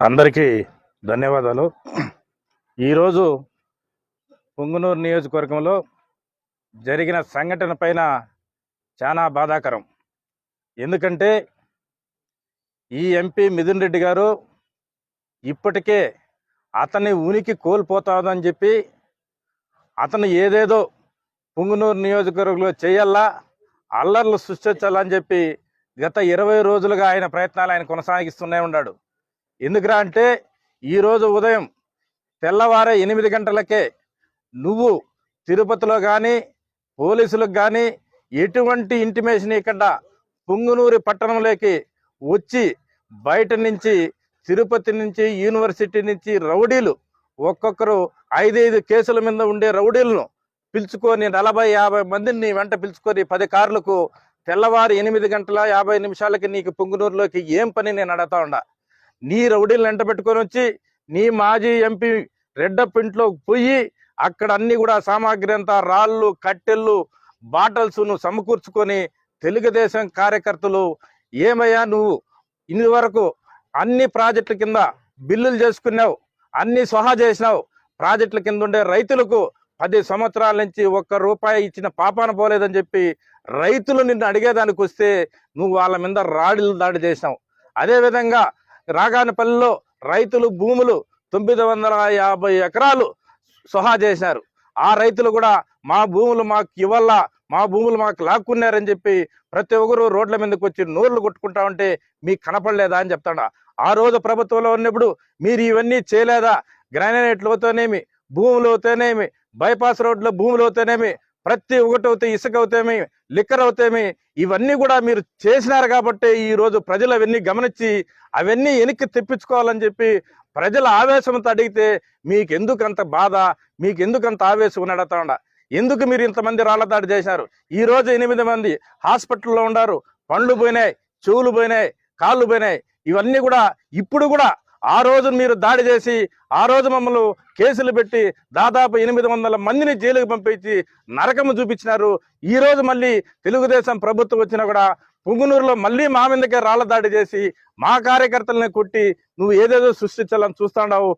అందరికీ ధన్యవాదాలు. ఈరోజు పొంగునూరు నియోజకవర్గంలో జరిగిన సంఘటన పైన చాలా బాధాకరం. ఎందుకంటే ఈ ఎంపీ మిథున్ రెడ్డి గారు ఇప్పటికే అతని ఉనికి కోల్పోతాదని చెప్పి అతను ఏదేదో పొంగునూరు నియోజకవర్గంలో చేయాలా అల్లర్లు సృష్టించాలని చెప్పి గత ఇరవై రోజులుగా ఆయన ప్రయత్నాలు ఆయన కొనసాగిస్తూనే ఉన్నాడు. ఎందుకురా అంటే ఈరోజు ఉదయం తెల్లవారే ఎనిమిది గంటలకే నువ్వు తిరుపతిలో కానీ పోలీసులకు కానీ ఎటువంటి ఇంటిమేషన్ ఇక్కడ పుంగునూరి పట్టణంలోకి వచ్చి బయట నుంచి తిరుపతి నుంచి యూనివర్సిటీ నుంచి రౌడీలు ఒక్కొక్కరు ఐదైదు కేసుల మీద ఉండే రౌడీలను పిలుచుకొని నలభై యాభై మందిని వెంట పిలుచుకొని పది కార్లకు తెల్లవారు ఎనిమిది గంటల యాభై నిమిషాలకి నీకు పుంగునూరులోకి ఏం పని నేను అడతా ఉండా? నీ రౌడీలను వెంట పెట్టుకొని వచ్చి నీ మాజీ ఎంపీ రెడ్డప్ ఇంట్లో పోయి అక్కడ అన్ని కూడా సామాగ్రి అంతా రాళ్ళు కట్టెళ్ళు బాటల్స్ను సమకూర్చుకొని తెలుగుదేశం కార్యకర్తలు ఏమయ్యా నువ్వు? ఇన్ని వరకు అన్ని ప్రాజెక్టుల కింద బిల్లులు చేసుకున్నావు అన్ని సహా చేసినావు. ప్రాజెక్టుల కింద ఉండే రైతులకు పది సంవత్సరాల నుంచి ఒక్క రూపాయి ఇచ్చిన పాపాన పోలేదని చెప్పి రైతులు నిన్ను అడిగేదానికి వస్తే నువ్వు వాళ్ళ మీద రాడిలు దాడి చేసినావు. అదేవిధంగా రాగానపల్లిలో రైతులు భూములు తొమ్మిది వందల యాభై ఎకరాలు సొహా చేశారు. ఆ రైతులు కూడా మా భూములు మాకు ఇవ్వాల మా భూములు మాకు లాక్కున్నారని చెప్పి ప్రతి ఒక్కరు రోడ్ల మీదకి వచ్చి నోర్లు కొట్టుకుంటా ఉంటే మీకు కనపడలేదా అని చెప్తాడా. ఆ రోజు ప్రభుత్వంలో ఉన్నప్పుడు మీరు ఇవన్నీ చేయలేదా? గ్రానైట్లతోనేమి భూములు బైపాస్ రోడ్ల భూములు ప్రతి ఒకటి అవుతే ఇసుక అవుతేమి లిక్కర్ అవుతేమి ఇవన్నీ కూడా మీరు చేసినారు కాబట్టి ఈరోజు ప్రజలు అవన్నీ గమనించి అవన్నీ వెనక్కి తెప్పించుకోవాలని చెప్పి ప్రజల ఆవేశంతో అడిగితే మీకు ఎందుకు అంత బాధ మీకు ఎందుకు అంత ఆవేశం అని ఉండ. ఎందుకు మీరు ఇంతమంది రాళ్ళదాడి చేశారు ఈ రోజు ఎనిమిది మంది హాస్పిటల్లో ఉన్నారు. పండ్లు పోయినాయి చెవులు పోయినాయి కాళ్ళు పోయినాయి. ఇవన్నీ కూడా ఇప్పుడు కూడా ఆ రోజు మీరు దాడి చేసి ఆ రోజు మమ్మల్ని కేసులు పెట్టి దాదాపు ఎనిమిది వందల మందిని జైలుకు పంపించి నరకము చూపించినారు. ఈ రోజు మళ్ళీ తెలుగుదేశం ప్రభుత్వం వచ్చినా కూడా పుంగునూరులో మళ్ళీ మా మీదకే రాళ్ళ దాడి చేసి మా కార్యకర్తలని కొట్టి నువ్వు ఏదేదో సృష్టించాలని చూస్తాడావు